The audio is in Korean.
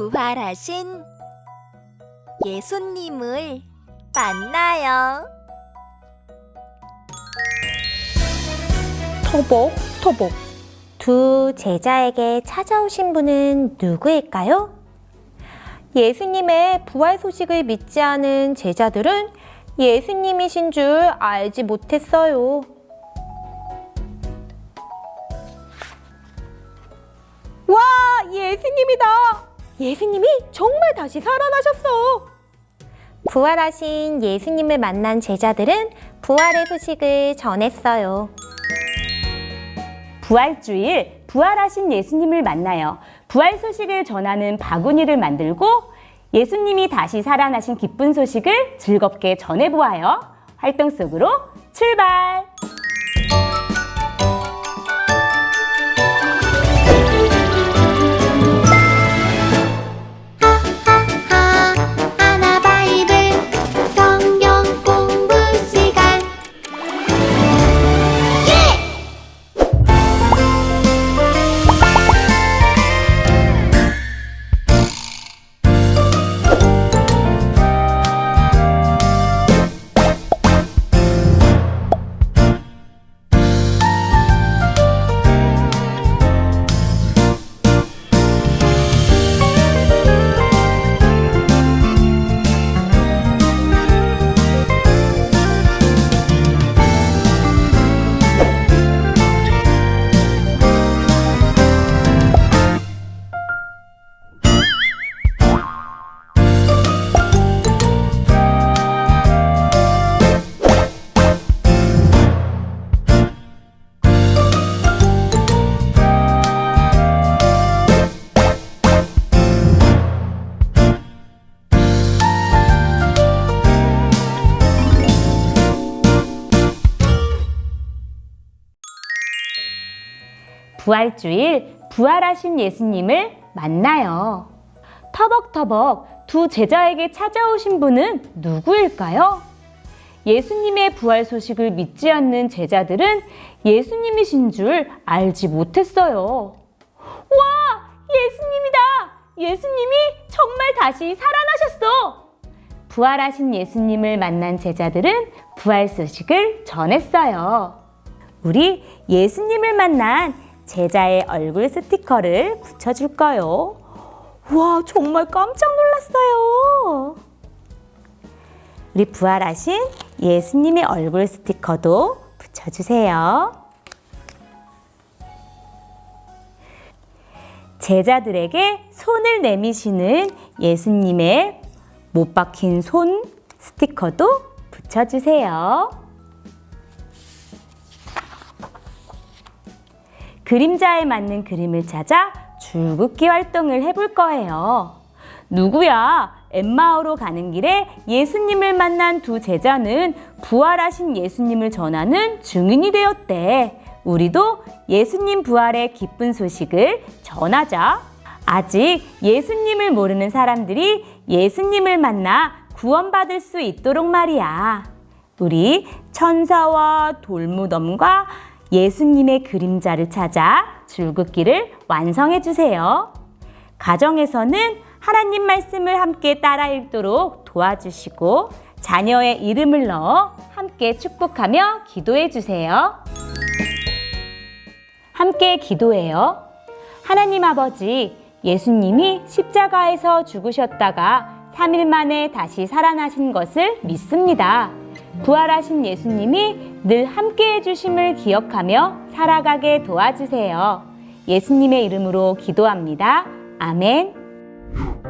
부활하신 예수님을 만나요. 터벅 터벅 두 제자에게 찾아오신 분은 누구일까요? 예수님의 부활 소식을 믿지 않은 제자들은 예수님이신 줄 알지 못했어요. 와, 예수님이다! 예수님이 정말 다시 살아나셨어! 부활하신 예수님을 만난 제자들은 부활의 소식을 전했어요. 부활주일 부활하신 예수님을 만나요. 부활 소식을 전하는 바구니를 만들고 예수님이 다시 살아나신 기쁜 소식을 즐겁게 전해보아요. 활동 속으로 출발! 부활주일 부활하신 예수님을 만나요. 터벅터벅 두 제자에게 찾아오신 분은 누구일까요? 예수님의 부활 소식을 믿지 않는 제자들은 예수님이신 줄 알지 못했어요. 와! 예수님이다! 예수님이 정말 다시 살아나셨어! 부활하신 예수님을 만난 제자들은 부활 소식을 전했어요. 우리 예수님을 만난 제자의 얼굴 스티커를 붙여줄까요? 와, 정말 깜짝 놀랐어요. 우리 부활하신 예수님의 얼굴 스티커도 붙여주세요. 제자들에게 손을 내미시는 예수님의 못 박힌 손 스티커도 붙여주세요. 그림자에 맞는 그림을 찾아 줄긋기 활동을 해볼 거예요. 누구야? 엠마오로 가는 길에 예수님을 만난 두 제자는 부활하신 예수님을 전하는 증인이 되었대. 우리도 예수님 부활의 기쁜 소식을 전하자. 아직 예수님을 모르는 사람들이 예수님을 만나 구원받을 수 있도록 말이야. 우리 천사와 돌무덤과 예수님의 그림자를 찾아 줄긋기를 완성해 주세요. 가정에서는 하나님 말씀을 함께 따라 읽도록 도와주시고 자녀의 이름을 넣어 함께 축복하며 기도해 주세요. 함께 기도해요. 하나님 아버지, 예수님이 십자가에서 죽으셨다가 3일 만에 다시 살아나신 것을 믿습니다. 부활하신 예수님이 늘 함께 해주심을 기억하며 살아가게 도와주세요. 예수님의 이름으로 기도합니다. 아멘.